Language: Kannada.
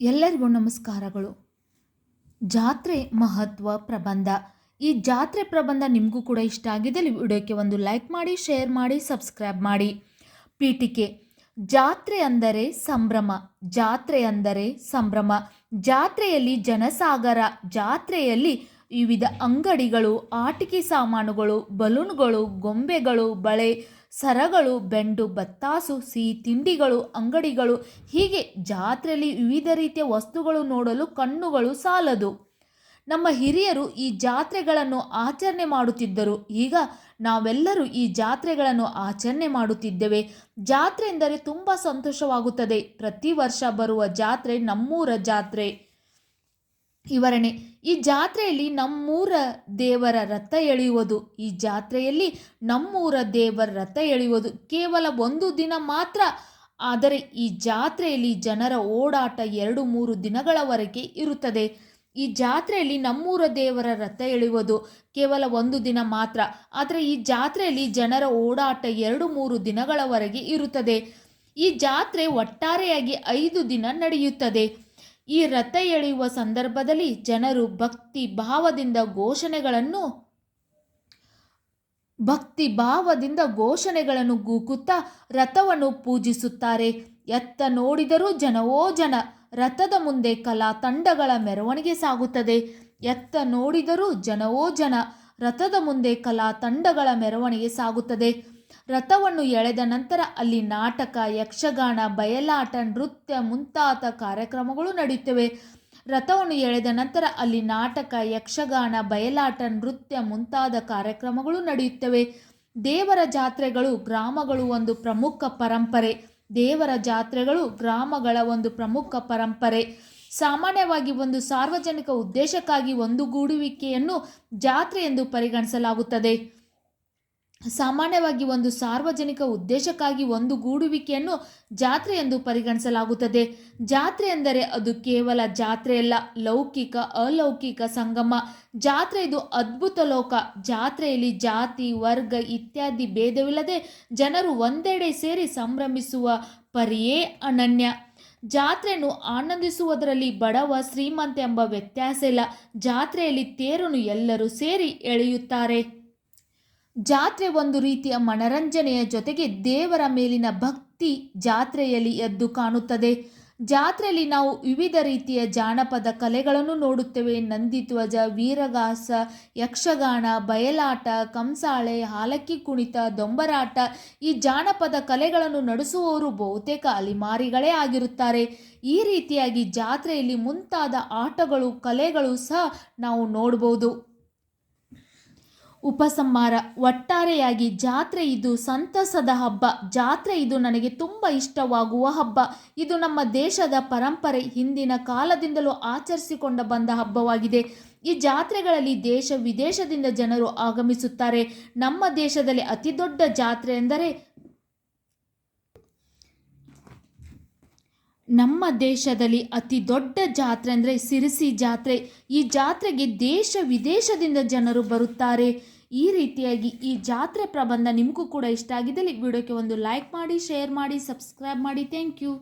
ಎಲ್ಲರಿಗೂ ನಮಸ್ಕಾರಗಳು. ಜಾತ್ರೆ ಮಹತ್ವ ಪ್ರಬಂಧ. ಈ ಜಾತ್ರೆ ಪ್ರಬಂಧ ನಿಮಗೂ ಕೂಡ ಇಷ್ಟ ಆಗಿದ್ದಲ್ಲಿ ವಿಡಿಯೋಕ್ಕೆ ಒಂದು ಲೈಕ್ ಮಾಡಿ, ಶೇರ್ ಮಾಡಿ, ಸಬ್ಸ್ಕ್ರೈಬ್ ಮಾಡಿ. ಪೀಠಿಕೆ. ಜಾತ್ರೆ ಅಂದರೆ ಸಂಭ್ರಮ. ಜಾತ್ರೆ ಅಂದರೆ ಸಂಭ್ರಮ. ಜಾತ್ರೆಯಲ್ಲಿ ಜನಸಾಗರ. ಜಾತ್ರೆಯಲ್ಲಿ ವಿವಿಧ ಅಂಗಡಿಗಳು, ಆಟಿಕೆ ಸಾಮಾನುಗಳು, ಬಲೂನ್ಗಳು, ಗೊಂಬೆಗಳು, ಬಳೆ ಸರಗಳು, ಬೆಂಡು, ಬತ್ತಾಸು, ಸಿಹಿ ತಿಂಡಿಗಳು, ಅಂಗಡಿಗಳು, ಹೀಗೆ ಜಾತ್ರೆಯಲ್ಲಿ ವಿವಿಧ ರೀತಿಯ ವಸ್ತುಗಳು ನೋಡಲು ಕಣ್ಣುಗಳು ಸಾಲದು. ನಮ್ಮ ಹಿರಿಯರು ಈ ಜಾತ್ರೆಗಳನ್ನು ಆಚರಣೆ ಮಾಡುತ್ತಿದ್ದರು. ಈಗ ನಾವೆಲ್ಲರೂ ಈ ಜಾತ್ರೆಗಳನ್ನು ಆಚರಣೆ ಮಾಡುತ್ತಿದ್ದೇವೆ. ಜಾತ್ರೆ ಎಂದರೆ ತುಂಬ ಸಂತೋಷವಾಗುತ್ತದೆ. ಪ್ರತಿ ವರ್ಷ ಬರುವ ಜಾತ್ರೆ ನಮ್ಮೂರ ಜಾತ್ರೆ. ವಿವರಣೆ. ಈ ಜಾತ್ರೆಯಲ್ಲಿ ನಮ್ಮೂರ ದೇವರ ರಥ ಎಳೆಯುವುದು. ಈ ಜಾತ್ರೆಯಲ್ಲಿ ನಮ್ಮೂರ ದೇವರ ರಥ ಎಳೆಯುವುದು. ಕೇವಲ ಒಂದು ದಿನ ಮಾತ್ರ. ಆದರೆ ಈ ಜಾತ್ರೆಯಲ್ಲಿ ಜನರ ಓಡಾಟ ಎರಡು ಮೂರು ದಿನಗಳವರೆಗೆ ಇರುತ್ತದೆ. ಈ ಜಾತ್ರೆಯಲ್ಲಿ ನಮ್ಮೂರ ದೇವರ ರಥ ಎಳೆಯುವುದು. ಕೇವಲ ಒಂದು ದಿನ ಮಾತ್ರ. ಆದರೆ ಈ ಜಾತ್ರೆಯಲ್ಲಿ ಜನರ ಓಡಾಟ ಎರಡು ಮೂರು ದಿನಗಳವರೆಗೆ ಇರುತ್ತದೆ. ಈ ಜಾತ್ರೆ ಒಟ್ಟಾರೆಯಾಗಿ ಐದು ದಿನ ನಡೆಯುತ್ತದೆ. ಈ ರಥ ಎಳೆಯುವ ಸಂದರ್ಭದಲ್ಲಿ ಜನರು ಭಕ್ತಿ ಭಾವದಿಂದ ಘೋಷಣೆಗಳನ್ನು ಭಕ್ತಿ ಭಾವದಿಂದ ಘೋಷಣೆಗಳನ್ನು ಗೂಕುತ್ತಾ ರಥವನ್ನು ಪೂಜಿಸುತ್ತಾರೆ. ಎತ್ತ ನೋಡಿದರೂ ಜನವೋ ಜನ ರಥದ ಮುಂದೆ ಕಲಾ ತಂಡಗಳ ಮೆರವಣಿಗೆ ಸಾಗುತ್ತದೆ. ಎತ್ತ ನೋಡಿದರೂ ಜನವೋ ಜನ ರಥದ ಮುಂದೆ ಕಲಾ ತಂಡಗಳ ಮೆರವಣಿಗೆ ಸಾಗುತ್ತದೆ. ರಥವನ್ನು ಎಳೆದ ನಂತರ ಅಲ್ಲಿ ನಾಟಕ, ಯಕ್ಷಗಾನ, ಬಯಲಾಟ, ನೃತ್ಯ ಮುಂತಾದ ಕಾರ್ಯಕ್ರಮಗಳು ನಡೆಯುತ್ತವೆ. ರಥವನ್ನು ಎಳೆದ ನಂತರ ಅಲ್ಲಿ ನಾಟಕ, ಯಕ್ಷಗಾನ, ಬಯಲಾಟ, ನೃತ್ಯ ಮುಂತಾದ ಕಾರ್ಯಕ್ರಮಗಳು ನಡೆಯುತ್ತವೆ. ದೇವರ ಜಾತ್ರೆಗಳು ಗ್ರಾಮಗಳು ಒಂದು ಪ್ರಮುಖ ಪರಂಪರೆ. ದೇವರ ಜಾತ್ರೆಗಳು ಗ್ರಾಮಗಳ ಒಂದು ಪ್ರಮುಖ ಪರಂಪರೆ. ಸಾಮಾನ್ಯವಾಗಿ ಒಂದು ಸಾರ್ವಜನಿಕ ಉದ್ದೇಶಕ್ಕಾಗಿ ಒಂದುಗೂಡುವಿಕೆಯನ್ನು ಜಾತ್ರೆ ಎಂದು ಪರಿಗಣಿಸಲಾಗುತ್ತದೆ. ಸಾಮಾನ್ಯವಾಗಿ ಒಂದು ಸಾರ್ವಜನಿಕ ಉದ್ದೇಶಕ್ಕಾಗಿ ಒಂದು ಗೂಡುವಿಕೆಯನ್ನು ಜಾತ್ರೆ ಎಂದು ಪರಿಗಣಿಸಲಾಗುತ್ತದೆ. ಜಾತ್ರೆ ಎಂದರೆ ಅದು ಕೇವಲ ಜಾತ್ರೆಯಲ್ಲ ಲೌಕಿಕ, ಅಲೌಕಿಕ ಸಂಗಮ. ಜಾತ್ರೆ ಇದು ಅದ್ಭುತ ಲೋಕ. ಜಾತ್ರೆಯಲ್ಲಿ ಜಾತಿ, ವರ್ಗ ಇತ್ಯಾದಿ ಭೇದವಿಲ್ಲದೆ ಜನರು ಒಂದೆಡೆ ಸೇರಿ ಸಂಭ್ರಮಿಸುವ ಪರಿಯೇ ಅನನ್ಯ. ಜಾತ್ರೆಯನ್ನು ಆನಂದಿಸುವುದರಲ್ಲಿ ಬಡವ, ಶ್ರೀಮಂತ ಎಂಬ ವ್ಯತ್ಯಾಸ ಇಲ್ಲ. ಜಾತ್ರೆಯಲ್ಲಿ ತೇರನ್ನು ಎಲ್ಲರೂ ಸೇರಿ ಎಳೆಯುತ್ತಾರೆ. ಜಾತ್ರೆ ಒಂದು ರೀತಿಯ ಮನರಂಜನೆಯ ಜೊತೆಗೆ ದೇವರ ಮೇಲಿನ ಭಕ್ತಿ ಜಾತ್ರೆಯಲ್ಲಿ ಎದ್ದು ಕಾಣುತ್ತದೆ. ಜಾತ್ರೆಯಲ್ಲಿ ನಾವು ವಿವಿಧ ರೀತಿಯ ಜಾನಪದ ಕಲೆಗಳನ್ನು ನೋಡುತ್ತೇವೆ. ನಂದಿಧ್ವಜ, ವೀರಗಾಸ, ಯಕ್ಷಗಾನ, ಬಯಲಾಟ, ಕಂಸಾಳೆ, ಹಾಲಕ್ಕಿ ಕುಣಿತ, ದೊಂಬರಾಟ ಈ ಜಾನಪದ ಕಲೆಗಳನ್ನು ನಡೆಸುವವರು ಬಹುತೇಕ ಅಲಿಮಾರಿಗಳೇ ಆಗಿರುತ್ತಾರೆ. ಈ ರೀತಿಯಾಗಿ ಜಾತ್ರೆಯಲ್ಲಿ ಮುಂತಾದ ಆಟಗಳು, ಕಲೆಗಳು ಸಹ ನಾವು ನೋಡ್ಬೋದು. ಉಪಸಂಹಾರ, ಒಟ್ಟಾರೆಯಾಗಿ ಜಾತ್ರೆ ಇದು, ಸಂತಸದ ಹಬ್ಬ. ಜಾತ್ರೆ ಇದು ನನಗೆ ತುಂಬ ಇಷ್ಟವಾಗುವ ಹಬ್ಬ. ಇದು ನಮ್ಮ ದೇಶದ ಪರಂಪರೆ, ಹಿಂದಿನ ಕಾಲದಿಂದಲೂ ಆಚರಿಸಿಕೊಂಡ ಬಂದ ಹಬ್ಬವಾಗಿದೆ. ಈ ಜಾತ್ರೆಗಳಲ್ಲಿ ದೇಶ ವಿದೇಶದಿಂದ ಜನರು ಆಗಮಿಸುತ್ತಾರೆ. ನಮ್ಮ ದೇಶದಲ್ಲಿ ಅತಿ ದೊಡ್ಡ ಜಾತ್ರೆ ಎಂದರೆ ನಮ್ಮ ದೇಶದಲ್ಲಿ ಅತಿ ದೊಡ್ಡ ಜಾತ್ರೆ ಅಂದರೆ ಸಿರಿಸಿ ಜಾತ್ರೆ. ಈ ಜಾತ್ರೆಗೆ ದೇಶ ವಿದೇಶದಿಂದ ಜನರು ಬರುತ್ತಾರೆ. ಈ ರೀತಿಯಾಗಿ ಈ ಜಾತ್ರೆ ಪ್ರಬಂಧ ನಿಮಗೂ ಕೂಡ ಇಷ್ಟ ಆಗಿದ್ದಲ್ಲಿ ವಿಡಿಯೋಕ್ಕೆ ಒಂದು ಲೈಕ್ ಮಾಡಿ ಶೇರ್ ಮಾಡಿ ಸಬ್ಸ್ಕ್ರೈಬ್ ಮಾಡಿ. Thank you